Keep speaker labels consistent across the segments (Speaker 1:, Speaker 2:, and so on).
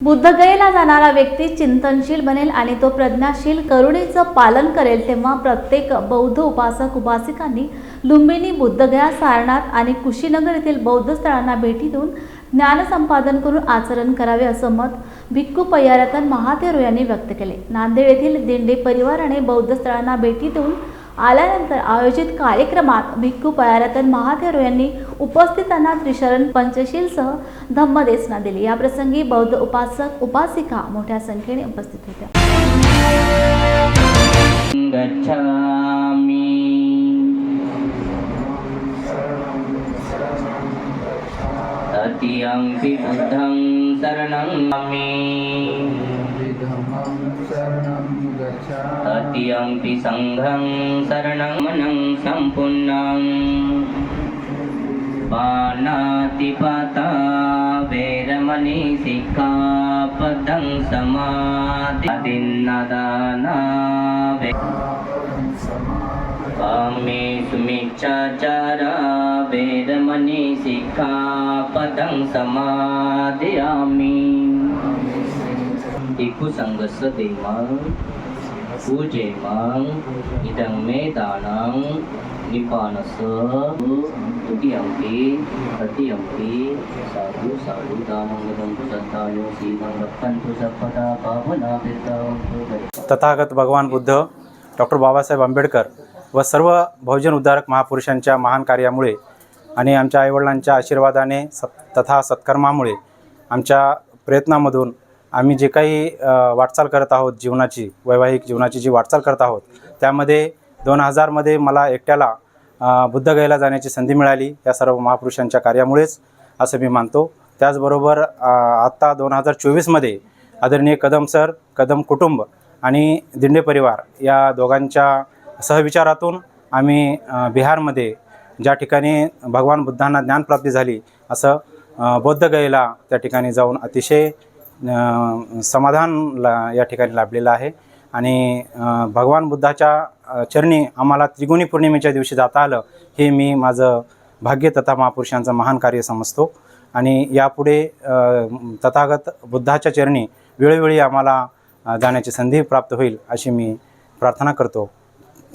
Speaker 1: बुद्धगयेला जाणारा व्यक्ती चिंतनशील बनेल आणि तो प्रज्ञाशील करुणेचं पालन करेल तेव्हा प्रत्येक बौद्ध उपासक उपासिकांनी लुंबिनी बुद्धगया सारनाथ आणि कुशीनगर येथील बौद्ध स्थळांना भेटी देऊन ज्ञानसंपादन करून आचरण करावे असं मत भिक्खू पय्यारतन महातेरो यांनी व्यक्त केले. नांदेड येथील दिंडे परिवाराने बौद्ध स्थळांना भेटी देऊन आल्यानंतर आयोजित कार्यक्रमात भिक्खू पयारतन महाथेरो यांनी उपस्थितांना त्रिशरण पंचशीलसह धम्मदेसना दिली. या प्रसंगी बौद्ध उपासक उपासिका मोठ्या संख्येने उपस्थित होत्या.
Speaker 2: तृतीयंपि बुद्धं शरणं ममि
Speaker 3: धम्मं शरणं गच्छामि
Speaker 2: तृतीयंपि सङ्घं शरणं मनं सम्पूर्णम् पाणातिपाता वेदमणि सिक्खापदं समाधिन्नदाना वे कामे सुमिच्छाचारा वेदमणि सिक्खापदं समादयामि संगस देवं पूजेमं इदं मे दानं निपानस द्वितीयम्पि तृतीयम्पि साधु साधु दानं वदन्तु सत्तायो सीमं रक्षन्तु सत्पदा पावनाभिर्भवन्तु
Speaker 4: तथागत भगवान बुद्ध डॉक्टर बाबासाहेब आंबेडकर व सर्व बहुजन उद्धारक महापुरुषांच्या महान कार्यामुळे आणि आमच्या आईवडिलांच्या आशीर्वादाने सत् तथा सत्कर्मामुळे आमच्या प्रयत्नामधून आम्ही जे काही वाटचाल करत आहोत जीवनाची वैवाहिक जीवनाची जी वाटचाल करत आहोत त्यामध्ये दोन हजारमध्ये मला एकट्याला अ, बुद्धगयेला जाण्याची संधी मिळाली या सर्व महापुरुषांच्या कार्यामुळेच असं मी मानतो. त्याचबरोबर आत्ता दोन हजार चोवीसमध्ये आदरणीय कदम सर कदम कुटुंब आणि दिंडे परिवार या दोघांच्या सहविचारातून आम्ही बिहारमध्ये ज्या ठिकाणी भगवान बुद्धांना ज्ञानप्राप्ती झाली असं बौद्धगयेला त्या ठिकाणी जाऊन अतिशय समाधान ला या ठिकाणी लाभलेलं आहे. आणि भगवान बुद्धाच्या चरणी आम्हाला त्रिगुणी पौर्णिमेच्या दिवशी जाता आलं हे मी माझं भाग्य तथा महापुरुषांचं महान कार्य समजतो. आणि यापुढे तथागत बुद्धाच्या चरणी वेळोवेळी आम्हाला जाण्याची संधी प्राप्त होईल अशी मी प्रार्थना करतो.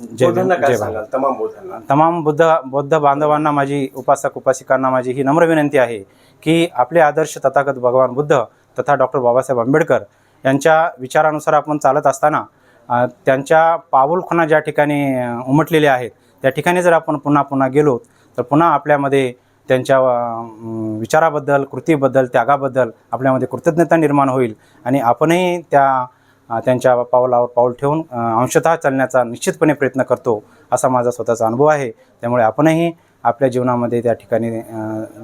Speaker 4: जय भीम,
Speaker 5: बौद्धांना काय
Speaker 4: जय भारत
Speaker 5: तमाम बौद्धांना
Speaker 4: तमाम बुद्ध बौद्ध बांधवांना माझी उपासक उपासिकांना माझी ही नम्र विनंती आहे की आपले आदर्श तथागत भगवान बुद्ध तथा डॉक्टर बाबासाहेब आंबेडकर यांच्या विचारानुसार आपण चालत असताना अ, त्यांच्या पाऊलखुणा ज्या ठिकाणी अ, उमटलेल्या आहेत त्या ठिकाणी जर आपण पुन्हा पुन्हा गेलो तर पुन्हा आपल्यामध्ये त्यांच्या अ, विचाराबद्दल कृतीबद्दल त्यागाबद्दल आपल्यामध्ये कृतज्ञता निर्माण होईल आणि आपणही त्या त्यांच्या पावलावर पाऊल ठेवून अंशतः चालण्याचा निश्चितपणे प्रयत्न करतो असा माझा स्वतःचा अनुभव आहे. त्यामुळे आपणही आपल्या जीवनामध्ये त्या ठिकाणी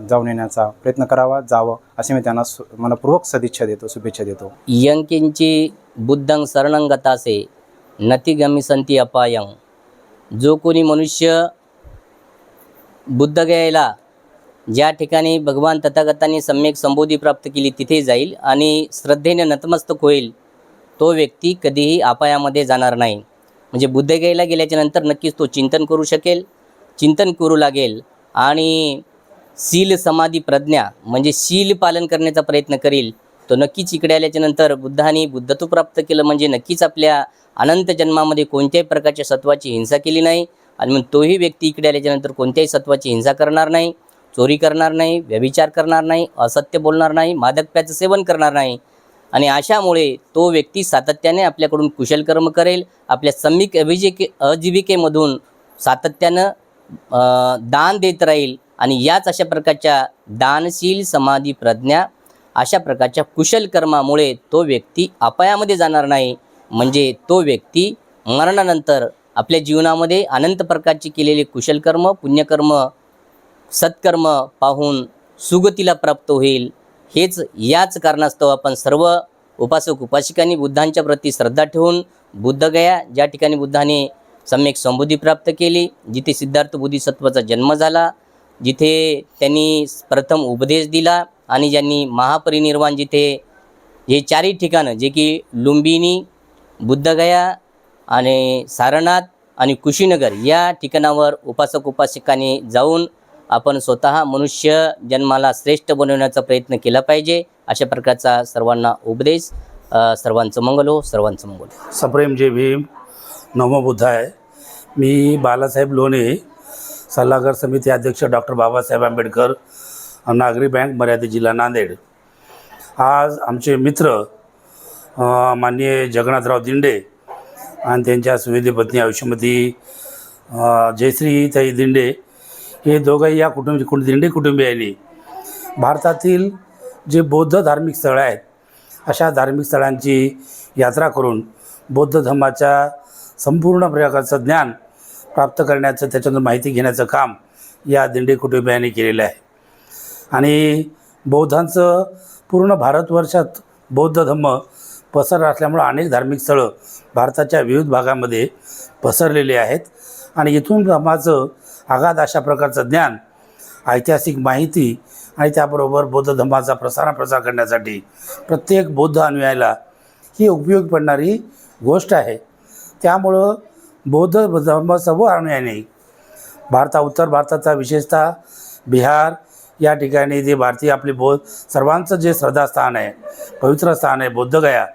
Speaker 4: जाऊन येण्याचा प्रयत्न करावा जावं असे मी त्यांना सु मनपूर्वक सदिच्छा देतो शुभेच्छा देतो.
Speaker 2: यंकिंची बुद्धं शरणं गतासे नती गमिसंती अपायं. जो कोणी मनुष्य बुद्धगयाला ज्या ठिकाणी भगवान तथागतांनी सम्यक संबोधी प्राप्त केली तिथे जाईल आणि श्रद्धेने नतमस्तक होईल तो व्यक्ती कधीही अपायामध्ये जाणार नाही. म्हणजे बुद्धगयाला गेल्याच्यानंतर नक्कीच तो चिंतन करू शकेल चिंतन करू लागेल आणि शील समाधी प्रज्ञा म्हणजे शील पालन करण्याचा प्रयत्न करील. तो नक्कीच इकडे आल्याच्यानंतर बुद्धाने बुद्धत्व प्राप्त केलं म्हणजे नक्कीच आपल्या अनंत जन्मामध्ये कोणत्याही प्रकारच्या सत्वाची हिंसा केली नाही आणि मग तोही व्यक्ती इकडे आल्याच्यानंतर कोणत्याही सत्वाची हिंसा करणार नाही चोरी करणार नाही व्यभिचार करणार नाही असत्य बोलणार नाही मादकप्याचं सेवन करणार नाही. आणि अशामुळे तो व्यक्ती सातत्याने आपल्याकडून कुशल कर्म करेल. आपल्या समिक अभिजिके अजीविकेमधून सातत्यानं दान देत राहील आणि याच अशा प्रकारच्या दानशील समाधी प्रज्ञा अशा प्रकारच्या कुशल कर्मामुळे तो व्यक्ती अपायामध्ये जाणार नाही. म्हणजे तो व्यक्ती मरणानंतर आपल्या जीवनामध्ये अनंत प्रकारची केलेले कुशल कर्म पुण्यकर्म सत्कर्म पाहून सुगतीला प्राप्त होईल. हेच याच कारणास्तव आपण सर्व उपासक उपासिकांनी बुद्धांच्या प्रती श्रद्धा ठेवून बुद्धगया ज्या ठिकाणी बुद्धाने सम्यक संबुद्धी प्राप्त केली जिथे सिद्धार्थ बुद्धिसत्वाचा जन्म झाला जिथे त्यांनी प्रथम उपदेश दिला आणि ज्यांनी महापरिनिर्वाण जिथे हे चारही ठिकाणं जे की लुंबिनी बुद्धगया आणि सारनाथ आणि कुशीनगर या ठिकाणावर उपासक उपासिकांनी जाऊन आपण स्वतः मनुष्य जन्माला श्रेष्ठ बनवण्याचा प्रयत्न केला पाहिजे. अशा प्रकारचा सर्वांना उपदेश. सर्वांचं मंगल हो सर्वांचं मंगल हो.
Speaker 5: सप्रेम जे भीम. नवमबुद्ध आहे मी बालासाहेब लोणे सल्लागार समिती अध्यक्ष डॉक्टर बाबासाहेब आंबेडकर नागरी बँक मर्यादित जिल्हा नांदेड. आज आमचे मित्र माननीय जगन्नाथराव दिंडे आणि त्यांच्या सुविधी पत्नी आयुष्यमती जयश्री जयश्रीताई दिंडे हे दोघंही या कुटुंब कुटुं- दिंडे कुटुंबियांनी भारतातील जे बौद्ध धार्मिक स्थळं आहेत अशा धार्मिक स्थळांची यात्रा करून बौद्ध धर्माच्या संपूर्ण प्रकारचं ज्ञान प्राप्त करण्याचं त्याच्यातून माहिती घेण्याचं काम या दिंडे कुटुंबियांनी केलेलं आहे. आणि बौद्धांचं पूर्ण भारतवर्षात बौद्ध धम्म पसर असल्यामुळं अनेक धार्मिक स्थळं भारताच्या विविध भागामध्ये पसरलेली आहेत. आणि इथून धर्माचं आघात अशा प्रकारचं ज्ञान ऐतिहासिक माहिती आणि त्याबरोबर बौद्ध धर्माचा प्रसार प्रसार करण्यासाठी प्रत्येक बौद्ध अनुयायाला ही उपयोग पडणारी गोष्ट आहे. त्यामुळं बौद्ध धर्म सर्व अनुयायांनी भारता उत्तर भारताचा विशेषतः बिहार या ठिकाणी जे भारतीय आपली बौद्ध सर्वांचं जे श्रद्धास्थान आहे पवित्र स्थान आहे बौद्धगया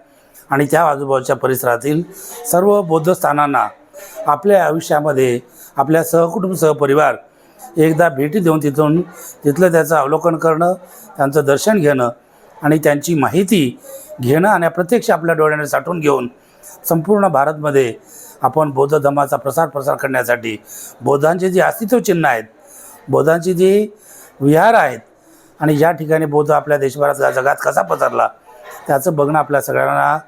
Speaker 5: आणि त्या आजूबाजूच्या परिसरातील सर्व बौद्ध स्थानांना आपल्या आयुष्यामध्ये आपल्या सहकुटुंब सहपरिवार एकदा भेटी देऊन तिथून तिथलं त्याचं अवलोकन करणं त्यांचं दर्शन घेणं आणि त्यांची माहिती घेणं आणि प्रत्यक्ष आपल्या डोळ्याने साठवून घेऊन संपूर्ण भारतमध्ये आपण बौद्ध धर्माचा प्रसार प्रसार करण्यासाठी बौद्धांचे जे अस्तित्व चिन्ह आहेत बौद्धांची जी विहार आहेत आणि ज्या ठिकाणी बौद्ध आपल्या देशभरात जगात कसा पसरला त्याचं बघणं आपल्या सगळ्यांना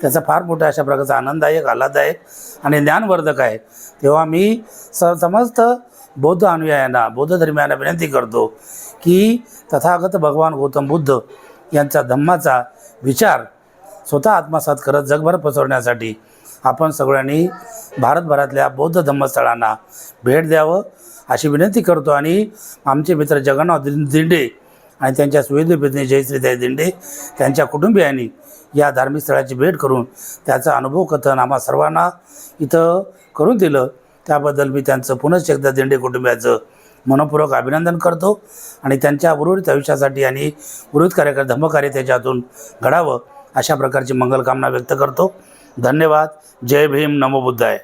Speaker 5: त्याचा फार मोठा अशा प्रकारचा आनंददायक आल्हाददायक आणि ज्ञानवर्धक आहे. तेव्हा मी स समस्त बौद्ध अनुयायांना बौद्ध धर्मियांना विनंती करतो की तथागत भगवान गौतम बुद्ध यांचा धम्माचा विचार स्वतः आत्मसात करत जगभर पसरवण्यासाठी आपण सगळ्यांनी भारतभरातल्या बौद्ध धम्मस्थळांना भेट द्यावं अशी विनंती करतो. आणि आमचे मित्र जगन्नाथ दिंडे आणि त्यांच्या सुवेदी पत्नी जयश्रीताई दिंडे त्यांच्या कुटुंबियांनी या धार्मिक स्थळाची भेट करून त्याचा अनुभव कथन आम्हा सर्वांना इथं करून दिलं. त्याबद्दल मी त्यांचं पुनश्च एकदा दिंडे कुटुंबियाचं मनपूर्वक अभिनंदन करतो आणि त्यांच्या उर्वरित आयुष्यासाठी आणि उर्वरित कार्यक्रम धम्मकार्य त्याच्यातून घडावं अशा प्रकारची मंगलकामना व्यक्त करतो. धन्यवाद. जय भीम. नमो बुद्धाय.